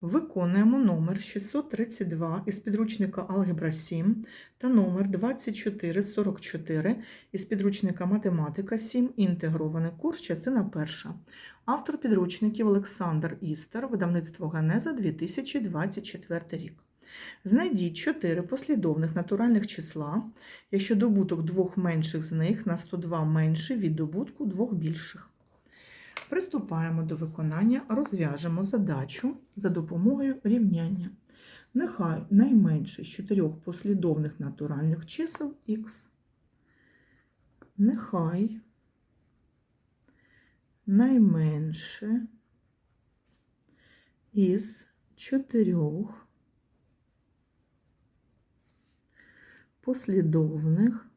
Виконуємо номер 632 із підручника Алгебра 7 та номер 2444 із підручника Математика 7. Інтегрований курс, частина перша. Автор підручників Олександр Істер, видавництво Ганеза 2024 рік. Знайдіть чотири послідовних натуральних числа, якщо добуток двох менших з них на 102 менший від добутку двох більших. Приступаємо до виконання, розв'яжемо задачу за допомогою рівняння. Нехай найменше з чотирьох послідовних натуральних чисел х. Нехай найменше із чотирьох послідовних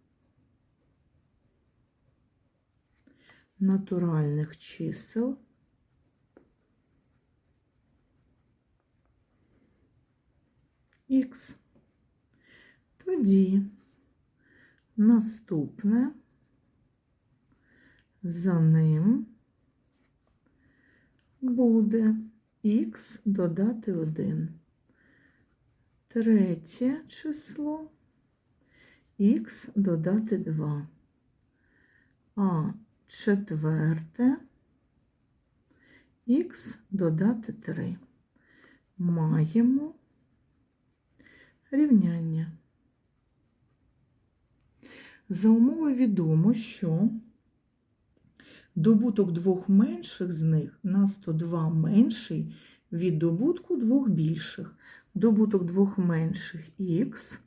натуральних чисел х. Тоді наступне за ним буде х додати 1. Третє число х додати 2. А четверте х додати 3. Маємо рівняння. За умови відомо, що добуток двох менших з них на 102 менший від добутку двох більших. Добуток двох менших х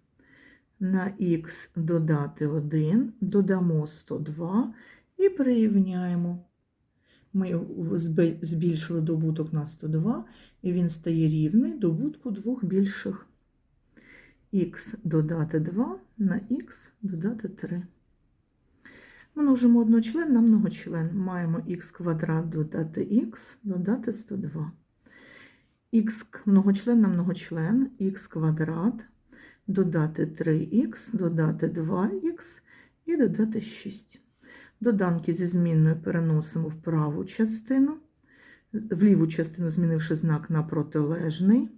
на х додати 1, додамо 102 і прирівняємо. Ми збільшили добуток на 102, і він стає рівний добутку двох більших. х додати 2 на х додати 3. Множимо одночлен на многочлен. Маємо х квадрат додати х, додати 102. х многочлен на многочлен, х квадрат, додати 3х, додати 2х і додати 6. Доданки зі змінною переносимо в праву частину, в ліву частину змінивши знак на протилежний,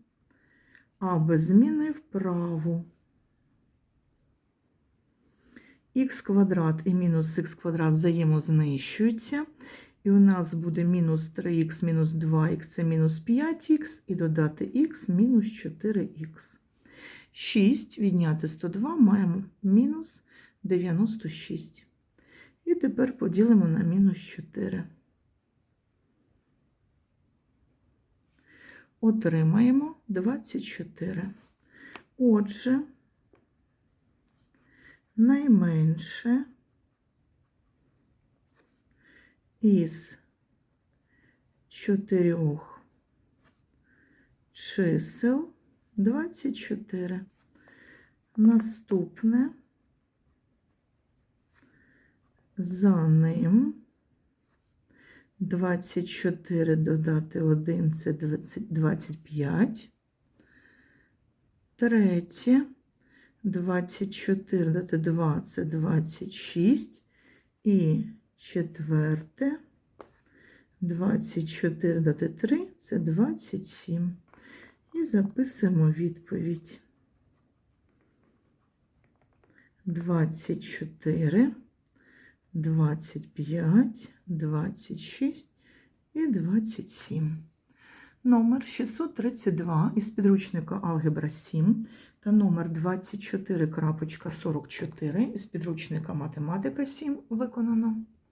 а без зміни в праву. х квадрат і мінус х квадрат взаємознищуються. І у нас буде мінус 3х мінус 2х це мінус 5х, і додати х мінус 4х. 6 відняти 102 маємо мінус 96. І тепер поділимо на мінус 4. Отримаємо 24. Отже, найменше із чотирьох чисел 24. Наступне за ним 24 додати 1 це 20, 25. Третє 24 додати 2 це 26. І четверте 24 додати 3 це 27. І записуємо відповідь. 24, 25, 26 і 27. Номер 632 із підручника Алгебра 7 та номер 24.44 із підручника Математика 7 виконано.